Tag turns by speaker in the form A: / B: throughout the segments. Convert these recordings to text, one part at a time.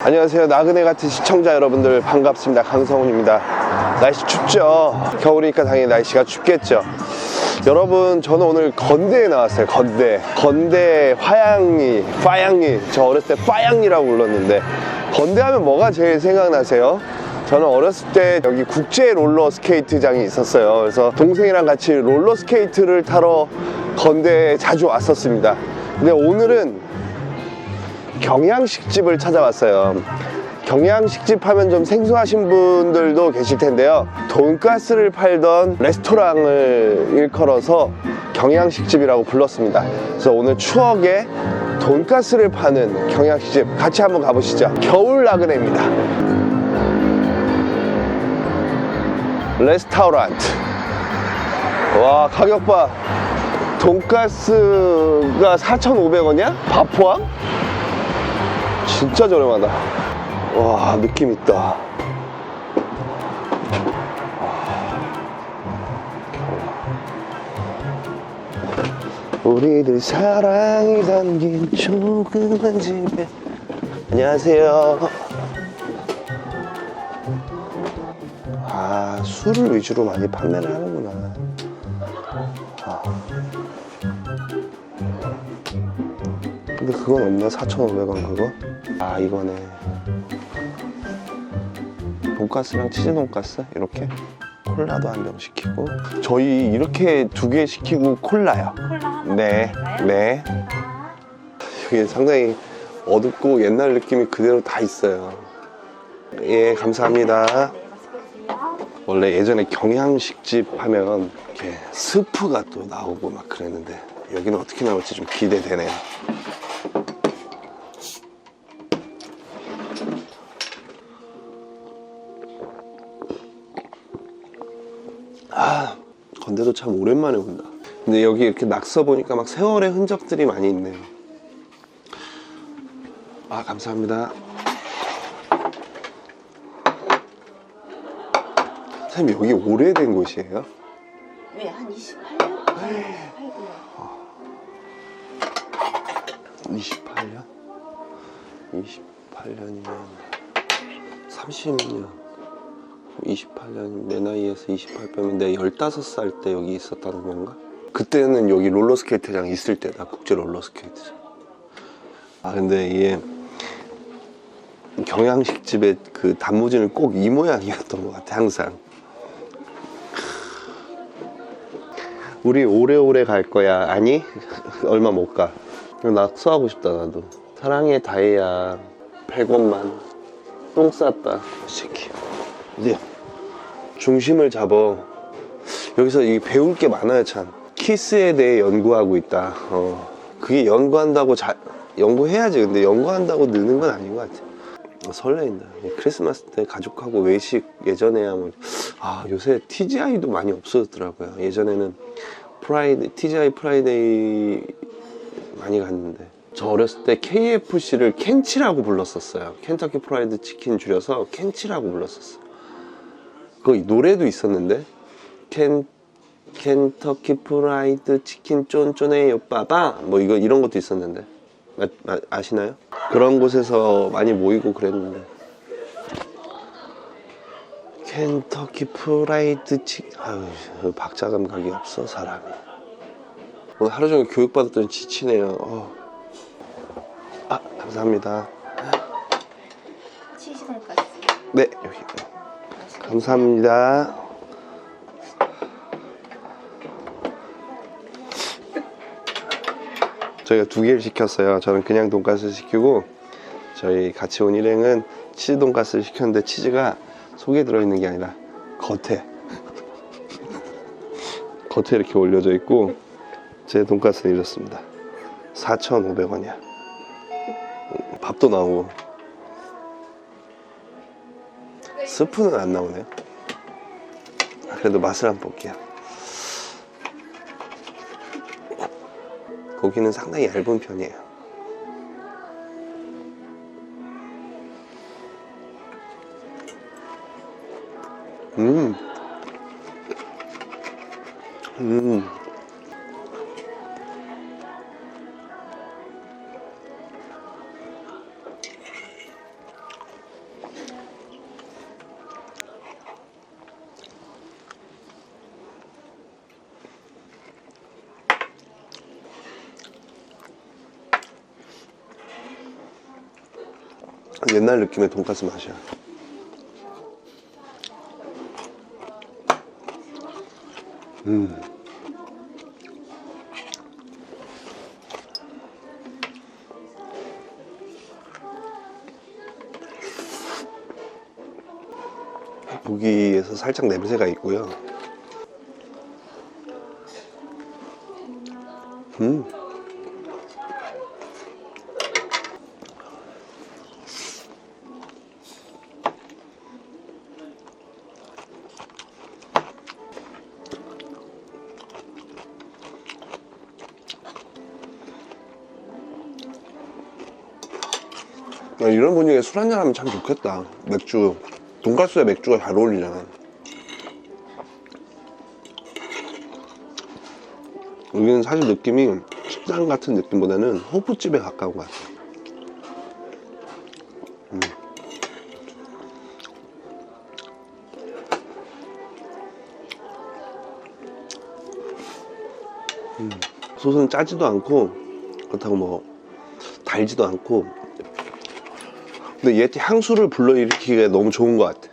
A: 안녕하세요. 나그네 같은 시청자 여러분들 반갑습니다. 강성훈입니다. 날씨 춥죠? 겨울이니까 당연히 날씨가 춥겠죠. 여러분, 저는 오늘 건대에 나왔어요. 건대. 건대 화양리, 파양리. 저 어렸을 때 파양리라고 불렀는데, 건대 하면 뭐가 제일 생각나세요? 저는 어렸을 때 여기 국제 롤러 스케이트장이 있었어요. 그래서 동생이랑 같이 롤러 스케이트를 타러 건대에 자주 왔었습니다. 근데 오늘은 경양식집을 찾아왔어요. 경양식집 하면 좀 생소하신 분들도 계실 텐데요. 돈가스를 팔던 레스토랑을 일컬어서 경양식집이라고 불렀습니다. 그래서 오늘 추억의 돈가스를 파는 경양식집 같이 한번 가보시죠. 겨울 나그네입니다. 레스타우란트. 와, 가격 봐. 돈가스가 4,500원이야? 밥 포함? 진짜 저렴하다. 와, 느낌 있다. 우리들 사랑이 담긴 조그만 집에 안녕하세요. 아, 술을 위주로 많이 판매를 하는구나. 아. 근데 그건 없네 4,500원 그거? 아 이거네 돈가스랑 치즈 돈가스 이렇게 콜라도 한 병 시키고 저희 이렇게 두 개 시키고 콜라요
B: 콜라 하나
A: 네,
B: 드릴까요?
A: 네. 여기 상당히 어둡고 옛날 느낌이 그대로 다 있어요 예 감사합니다
B: 네, 맛있게 드세요.
A: 원래 예전에 경양식집 하면 이렇게 스프가 또 나오고 막 그랬는데 여기는 어떻게 나올지 좀 기대되네요. 참 오랜만에 온다. 근데 여기 이렇게 낙서 보니까 막 세월의 흔적들이 많이 있네요. 아, 감사합니다. 선생님, 여기 오래된 곳이에요?
B: 네, 한 28년? 팔고요.
A: 28년? 28년이면 30년 28년 내 나이에서 28빼면 내 15살 때 여기 있었다는 건가? 그때는 여기 롤러스케이트장 있을 때다 국제 롤러스케이트장. 아 근데 이게 경양식 집의 그 단무지는 꼭 이 모양이었던 것 같아 항상. 우리 오래오래 갈 거야. 아니? 얼마 못가. 낙서하고 싶다 나도. 사랑의 다이아. 100원만. 똥 쌌다 이 새끼. 이제 중심을 잡어. 여기서 이 배울 게 많아요 참. 키스에 대해 연구하고 있다. 어. 그게 연구한다고 자, 연구해야지. 근데 연구한다고 느는 건 아닌 것 같아. 어, 설레인다. 크리스마스 때 가족하고 외식 예전에야 뭐, 아 요새 TGI도 많이 없어졌더라고요. 예전에는 프라이드 TGI 프라이데이 많이 갔는데. 저 어렸을 때 KFC를 켄치라고 불렀었어요. 켄터키 프라이드 치킨 줄여서 켄치라고 불렀었어요 그 노래도 있었는데. 켄 켄터키 프라이드 치킨 쫀쫀해요 빠바 뭐 이거 이런 것도 있었는데. 아, 아, 아 시나요? 그런 곳에서 많이 모이고 그랬는데. 켄터키 프라이드 치킨 아유 박자 감각이 없어 사람이. 오늘 하루 종일 교육 받았더니 지치네요. 어. 아 감사합니다.
B: 치즈 돈가스.
A: 네 여기 감사합니다. 저희가 두 개를 시켰어요. 저는 그냥 돈가스 시키고 저희 같이 온 일행은 치즈 돈가스를 시켰는데 치즈가 속에 들어있는 게 아니라 겉에. 겉에 이렇게 올려져 있고 제 돈가스는 이렇습니다. 4,500원이야. 밥도 나오고 스프는 안 나오네요 아, 그래도 맛을 한번 볼게요 고기는 상당히 얇은 편이에요 음. 음. 옛날 느낌의 돈가스 맛이야. 음. 고기에서 살짝 냄새가 있고요. 음. 야, 이런 분위기에 술 한잔 하면 참 좋겠다. 맥주. 돈가스에 맥주가 잘 어울리잖아. 여기는 사실 느낌이 식당 같은 느낌보다는 호프집에 가까운 것 같아. 음. 음. 소스는 짜지도 않고 그렇다고 뭐 달지도 않고 근데 얘 향수를 불러일으키기에 너무 좋은 것 같아.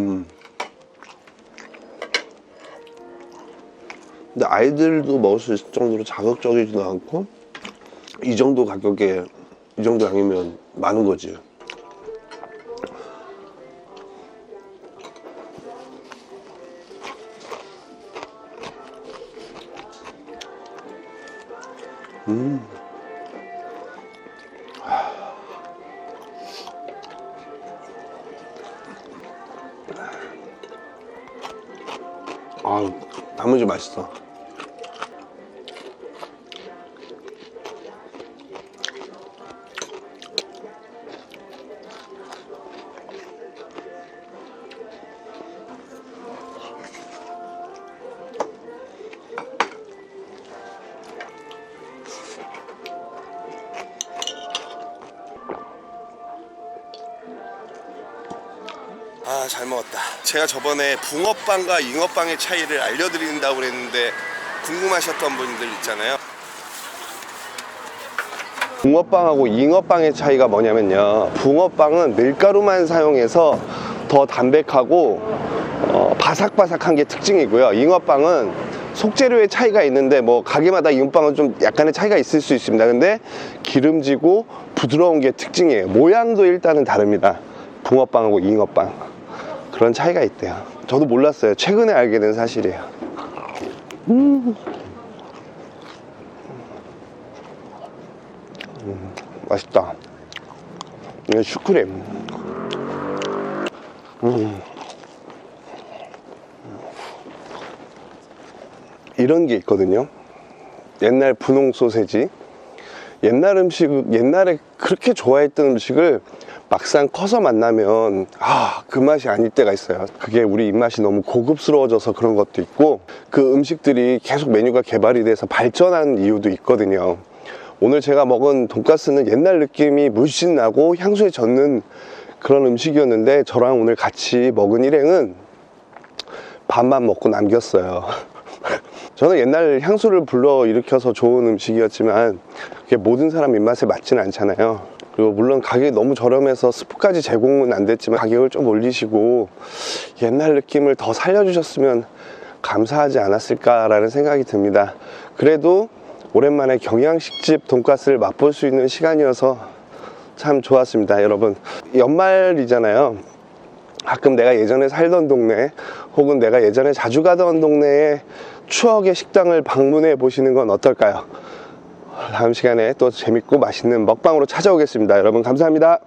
A: 음. 근데 아이들도 먹을 수 있을 정도로 자극적이지도 않고 이 정도 가격에 이 정도 양이면 많은 거지. 음. 아, 단무지 맛있어. 잘 먹었다. 제가 저번에 붕어빵과 잉어빵의 차이를 알려드린다고 그랬는데 궁금하셨던 분들 있잖아요. 붕어빵하고 잉어빵의 차이가 뭐냐면요. 붕어빵은 밀가루만 사용해서 더 담백하고 어, 바삭바삭한 게 특징이고요. 잉어빵은 속재료의 차이가 있는데 뭐 가게마다 잉어빵은 좀 약간의 차이가 있을 수 있습니다. 근데 기름지고 부드러운 게 특징이에요. 모양도 일단은 다릅니다. 붕어빵하고 잉어빵. 그런 차이가 있대요. 저도 몰랐어요. 최근에 알게 된 사실이에요. 음. 음, 맛있다. 이거 슈크림. 음. 이런 게 있거든요. 옛날 분홍 소세지. 옛날 음식, 옛날에 그렇게 좋아했던 음식을 막상 커서 만나면 아, 그 맛이 아닐 때가 있어요. 그게 우리 입맛이 너무 고급스러워져서 그런 것도 있고 그 음식들이 계속 메뉴가 개발이 돼서 발전한 이유도 있거든요. 오늘 제가 먹은 돈가스는 옛날 느낌이 물씬 나고 향수에 젖는 그런 음식이었는데 저랑 오늘 같이 먹은 일행은 밥만 먹고 남겼어요. 저는 옛날 향수를 불러 일으켜서 좋은 음식이었지만 그게 모든 사람 입맛에 맞지는 않잖아요. 그리고 물론 가격이 너무 저렴해서 스프까지 제공은 안 됐지만 가격을 좀 올리시고 옛날 느낌을 더 살려주셨으면 감사하지 않았을까라는 생각이 듭니다. 그래도 오랜만에 경양식집 돈가스를 맛볼 수 있는 시간이어서 참 좋았습니다. 여러분 연말이잖아요. 가끔 내가 예전에 살던 동네 혹은 내가 예전에 자주 가던 동네에 추억의 식당을 방문해 보시는 건 어떨까요? 다음 시간에 또 재밌고 맛있는 먹방으로 찾아오겠습니다. 여러분 감사합니다.